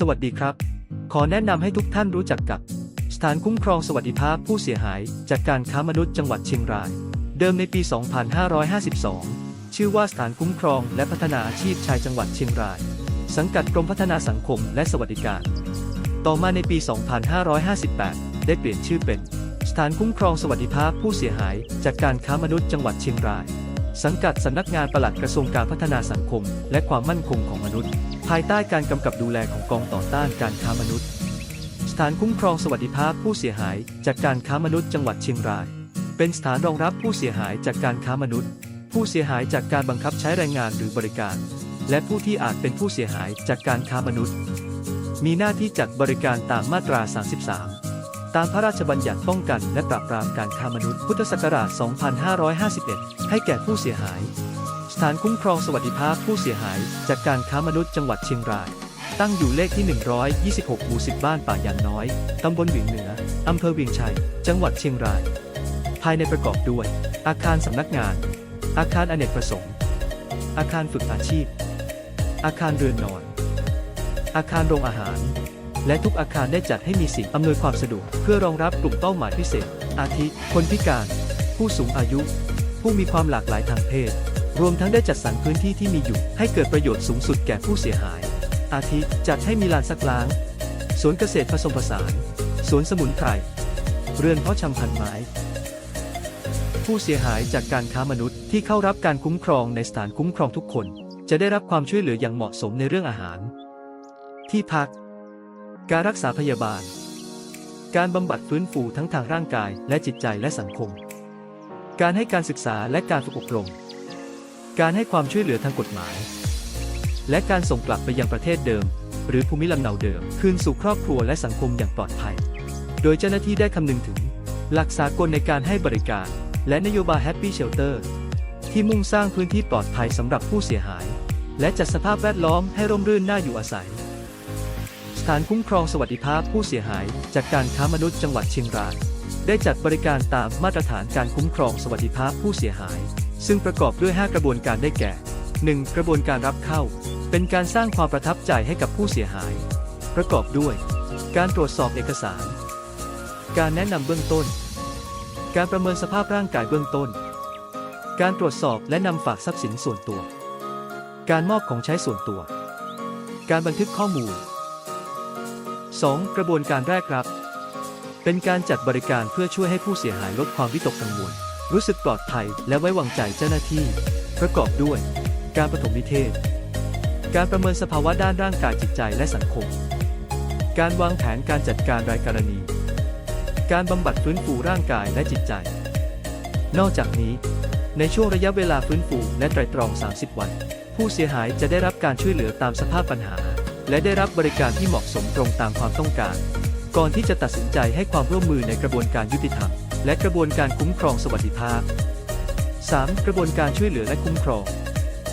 สวัสดีครับ ขอแนะนำให้ทุกท่านรู้จักกับ สถานคุ้มครองสวัสดิภาพผู้เสียหาย จากการค้ามนุษย์จังหวัดเชียงราย เดิมในปี 2552 ชื่อว่าสถานคุ้มครองและพัฒนาอาชีพชายจังหวัดเชียงราย สังกัดกรมพัฒนาสังคมและสวัสดิการ ต่อมาในปี 2558 ได้เปลี่ยนชื่อเป็น สถานคุ้มครองสวัสดิภาพผู้เสียหาย จากการค้ามนุษย์จังหวัดเชียงราย สังกัดสำนักงานปลัดกระทรวงการพัฒนาสังคม และความมั่นคงของมนุษย์ ภายใต้การกำกับดูแลของกองต่อต้านการค้ามนุษย์ สถานคุ้มครองสวัสดิภาพผู้เสียหายจากการค้ามนุษย์จังหวัดเชียงราย เป็นสถานรองรับผู้เสียหายจากการค้ามนุษย์ ผู้เสียหายจากการบังคับใช้แรงงานหรือบริการ และผู้ที่อาจเป็นผู้เสียหายจากการค้ามนุษย์ มีหน้าที่จัดบริการตามมาตรา 33 ตามพระราชบัญญัติป้องกันและปราบปรามการค้ามนุษย์พุทธศักราช 2551 ให้แก่ผู้เสียหาย สถานคุ้มครองสวัสดิภาพผู้เสียหาย จากการค้ามนุษย์จังหวัดเชียงราย ตั้งอยู่เลขที่ 126 หมู่ 10 บ้านป่ายางน้อย ตำบลหวิงเหนือ อำเภอเวียงชัย จังหวัดเชียงราย ภายในประกอบด้วย อาคารสำนักงาน อาคารอเนกประสงค์ อาคารฝึกอาชีพ อาคารเรือนนอน อาคารโรงอาหาร และทุกอาคารได้จัดให้มีสิ่งอำนวยความสะดวก เพื่อรองรับกลุ่มเป้าหมายพิเศษ อาทิ คนพิการ ผู้สูงอายุ ผู้มีความหลากหลายทางเพศ รวมทั้งได้จัดสรรพื้นที่ที่มีอยู่ ให้เกิดประโยชน์สูงสุดแก่ผู้เสียหาย อาทิ จัดให้มีลานซักล้าง สวนเกษตรผสมผสาน สวนสมุนไพร เรือนเพาะชำพันไม้ผู้เสียหายจากการค้ามนุษย์ที่เข้ารับการคุ้มครองในสถานคุ้มครองทุกคน จะได้รับความช่วยเหลืออย่างเหมาะสมในเรื่องอาหาร ที่พัก การรักษาพยาบาล การบำบัดฟื้นฟูทั้งทางร่างกายและจิตใจและสังคม การให้การศึกษาและการฝึกอบรม การให้ความช่วยเหลือทางกฎหมาย และการส่งกลับไปยังประเทศเดิม หรือภูมิลำเนาเดิม คืนสู่ครอบครัวและสังคมอย่างปลอดภัย โดยเจ้าหน้าที่ได้คำนึงถึง หลักสากลในการให้บริการ และนโยบาย Happy Shelter ที่มุ่งสร้างพื้นที่ปลอดภัยสำหรับผู้เสียหาย และจัดสภาพแวดล้อมให้ร่มรื่นน่าอยู่อาศัย ถานคุ้มครองสวัสดิภาพผู้เสียหาย จากการค้ามนุษย์จังหวัดเชียงราย ได้จัดบริการตามมาตรฐานการคุ้มครองสวัสดิภาพผู้เสียหาย ซึ่งประกอบด้วย 5 กระบวนการได้แก่ 1. กระบวนการรับเข้า เป็นการสร้างความประทับใจให้กับผู้เสียหาย ประกอบด้วย การตรวจสอบเอกสาร การแนะนำเบื้องต้น การประเมินสภาพร่างกายเบื้องต้น การตรวจสอบและนำฝากทรัพย์สินส่วนตัว การมอบของใช้ส่วนตัว การบันทึกข้อมูล 2. กระบวนการแรกรับ เป็นการจัดบริการเพื่อช่วยให้ผู้เสียหายลดความวิตกกังวล รู้สึกปลอดภัยและไว้วางใจเจ้าหน้าที่ ประกอบด้วย การปฐมนิเทศ การประเมินสภาวะด้านร่างกายจิตใจและสังคม การวางแผนการจัดการรายกรณี การบำบัดฟื้นฟูร่างกายและจิตใจ นอกจากนี้ ในช่วงระยะเวลาฟื้นฟูและไตรตรอง 30 วัน ผู้เสียหายจะได้รับการช่วยเหลือตามสภาพปัญหา และได้รับบริการที่เหมาะสมตรงตามความต้องการ ก่อนที่จะตัดสินใจให้ความร่วมมือในกระบวนการยุติธรรม และกระบวนการคุ้มครองสวัสดิภาพ 3. กระบวนการช่วยเหลือและคุ้มครอง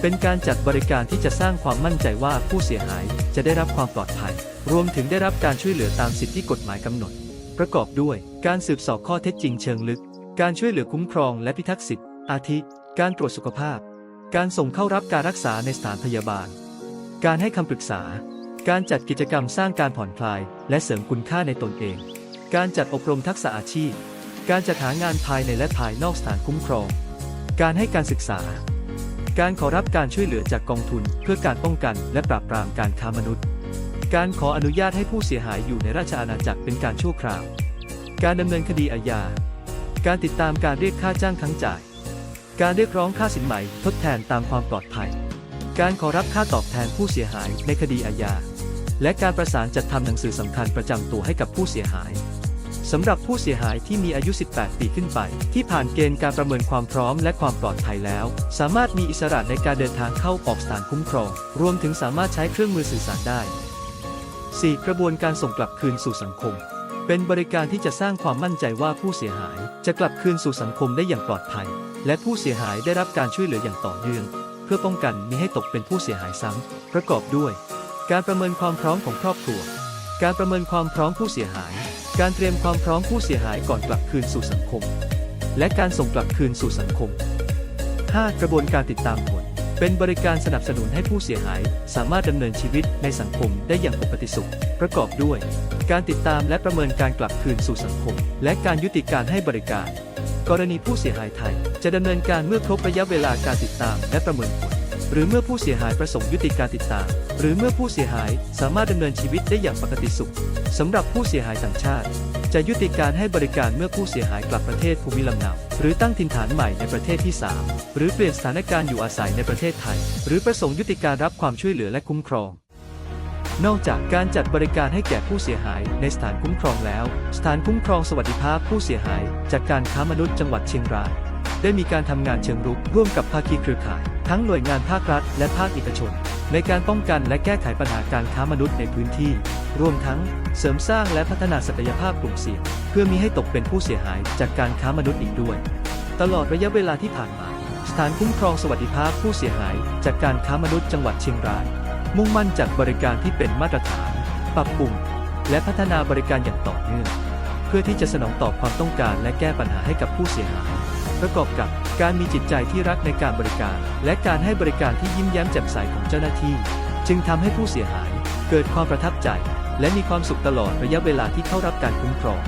เป็นการจัดบริการที่จะสร้างความมั่นใจว่าผู้เสียหายจะได้รับความปลอดภัย รวมถึงได้รับการช่วยเหลือตามสิทธิที่กฎหมายกำหนด ประกอบด้วย การสืบสอบข้อเท็จจริงเชิงลึก การช่วยเหลือคุ้มครองและพิทักษ์สิทธิอาทิ การตรวจสุขภาพ การส่งเข้ารับการรักษาในสถานพยาบาล การให้คำปรึกษา การจัดกิจกรรมสร้างการผ่อนคลาย และเสริมคุณค่าในตนเอง การจัดอบรมทักษะอาชีพ การจัดหางานภายในและภายนอกสถานคุ้มครอง การให้การศึกษา การขอรับการช่วยเหลือจากกองทุน เพื่อการป้องกันและปราบปรามการค้ามนุษย์ การขออนุญาตให้ผู้เสียหายอยู่ในราชอาณาจักรเป็นการชั่วคราว การดำเนินคดีอาญา การติดตามการเรียกค่าจ้างทั้งจ่าย การเรียกร้องค่าสินไหมทดแทนตามความปลอดภัย การขอรับค่าตอบแทนผู้เสียหายในคดีอาญา และการประสานจัดทำหนังสือสำคัญประจำตัวให้กับผู้เสียหายสำหรับผู้เสียหายที่มีอายุ 18 ปีขึ้นไป ที่ผ่านเกณฑ์การประเมินความพร้อมและความปลอดภัยแล้ว สามารถมีอิสระในการเดินทางเข้าออกสถานคุ้มครอง รวมถึงสามารถใช้เครื่องมือสื่อสารได้ 4. กระบวนการส่งกลับคืนสู่สังคม เป็นบริการที่จะสร้างความมั่นใจว่าผู้เสียหาย จะกลับคืนสู่สังคมได้อย่างปลอดภัย และผู้เสียหายได้รับการช่วยเหลืออย่างต่อเนื่อง เพื่อป้องกันมิให้ตกเป็นผู้เสียหายซ้ำประกอบด้วย การประเมินความพร้อมของครอบครัว การประเมินความพร้อมผู้เสียหาย การเตรียมความพร้อมผู้เสียหายก่อนกลับคืนสู่สังคม และการส่งกลับคืนสู่สังคม 5. กระบวนการติดตามผล เป็นบริการสนับสนุนให้ผู้เสียหาย สามารถดำเนินชีวิตในสังคมได้อย่างปกติสุข ประกอบด้วย การติดตามและประเมินการกลับคืนสู่สังคม และการยุติการให้บริการ กรณีผู้เสียหายไทย จะดำเนินการเมื่อครบระยะเวลาการติดตามและประเมินผล หรือเมื่อผู้เสียหายประสงค์ยุติการติดตาม หรือเมื่อผู้เสียหายสามารถดำเนินชีวิตได้อย่างปกติสุขสำหรับผู้เสียหายต่างชาติ จะยุติการให้บริการเมื่อผู้เสียหายกลับประเทศภูมิลำเนา หรือตั้งถิ่นฐานใหม่ในประเทศที่ 3 หรือเปลี่ยนสถานการณ์อยู่อาศัยในประเทศไทย หรือประสงค์ยุติการรับความช่วยเหลือและคุ้มครอง นอกจากการจัดบริการให้แก่ผู้เสียหายในสถานคุ้มครองแล้ว สถานคุ้มครองสวัสดิภาพผู้เสียหายจากการค้ามนุษย์จังหวัดเชียงรายได้มีการทำงานเชิงรุกร่วมกับภาคีเครือข่าย ทั้งหน่วยงานภาครัฐและภาคเอกชน ในการป้องกันและแก้ไขปัญหาการค้ามนุษย์ในพื้นที่ รวมทั้งเสริมสร้างและพัฒนาศักยภาพกลุ่มเสี่ยง เพื่อมีให้ตกเป็นผู้เสียหายจากการค้ามนุษย์อีกด้วย ตลอดระยะเวลาที่ผ่านมา สถานคุ้มครองสวัสดิภาพผู้เสียหาย จากการค้ามนุษย์จังหวัดเชียงราย มุ่งมั่นจัดบริการที่เป็นมาตรฐาน ปรับปรุง และพัฒนาบริการอย่างต่อเนื่อง เพื่อที่จะสนองตอบความต้องการและแก้ปัญหาให้กับผู้เสียหาย ประกอบกับการมีจิตใจที่รักในการบริการ และการให้บริการที่ยิ้มแย้มแจ่มใสของเจ้าหน้าที่ จึงทำให้ผู้เสียหายเกิดความประทับใจ และมีความสุขตลอดระยะเวลาที่เข้ารับการคุ้มครอง